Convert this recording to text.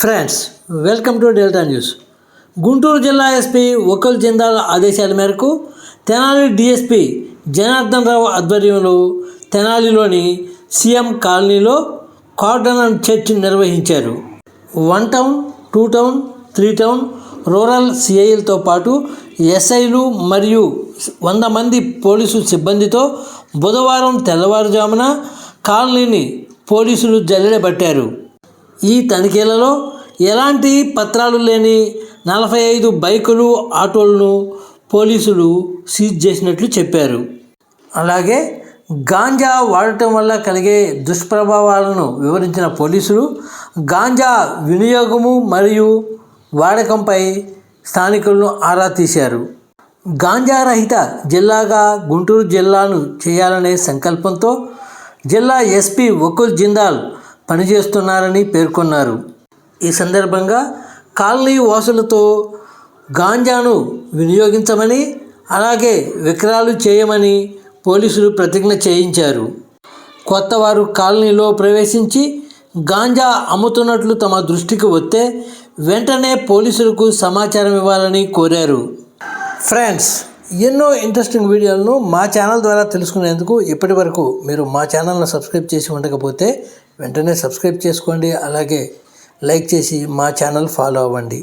Friends welcome to Delta news. Guntur జిల్లా SP ఒకల్ Jindal ఆదేశాల మేరకు తెనాలి డిఎస్పీ జనార్దన్ రావు ఆధ్వర్యంలో తెనాలిలోని సీఎం కాలనీలో కార్డన్ చర్చ్ నిర్వహించారు. One town two town three town rural సిఐలతో పాటు ఎస్ఐలు మరియు వంద మంది పోలీసు సిబ్బందితో బుధవారం తెల్లవారుజామున కాలనీని పోలీసులు జల్లెడబట్టారు. ఈ తనిఖీలలో ఎలాంటి పత్రాలు లేని నలభై ఐదు బైకులు ఆటోలను పోలీసులు సీజ్ చేసినట్లు చెప్పారు. అలాగే గాంజా వాడటం వల్ల కలిగే దుష్ప్రభావాలను వివరించిన పోలీసులు గాంజా వినియోగము మరియు వాడకంపై స్థానికులను ఆరా తీశారు. గాంజా రహిత జిల్లాగా గుంటూరు జిల్లాను చేయాలనే సంకల్పంతో జిల్లా ఎస్పీ ఒకుల్ జిందాల్ పనిచేస్తున్నారని పేర్కొన్నారు. ఈ సందర్భంగా కాలనీ వాసులతో గాంజాను వినియోగించమని అలాగే విక్రయాలు చేయమని పోలీసులు ప్రతిజ్ఞ చేయించారు. కొత్తవారు కాలనీలో ప్రవేశించి గాంజా అమ్ముతున్నట్లు తమ దృష్టికి వస్తే వెంటనే పోలీసులకు సమాచారం ఇవ్వాలని కోరారు. ఫ్రెండ్స్ ఎన్నో ఇంట్రెస్టింగ్ వీడియోలను మా ఛానల్ ద్వారా తెలుసుకునేందుకు ఇప్పటి వరకు మీరు మా ఛానల్ను సబ్స్క్రైబ్ చేసి ఉండకపోతే వెంటనే సబ్స్క్రైబ్ చేసుకోండి. అలాగే లైక్ చేసి మా ఛానల్ ఫాలో అవ్వండి.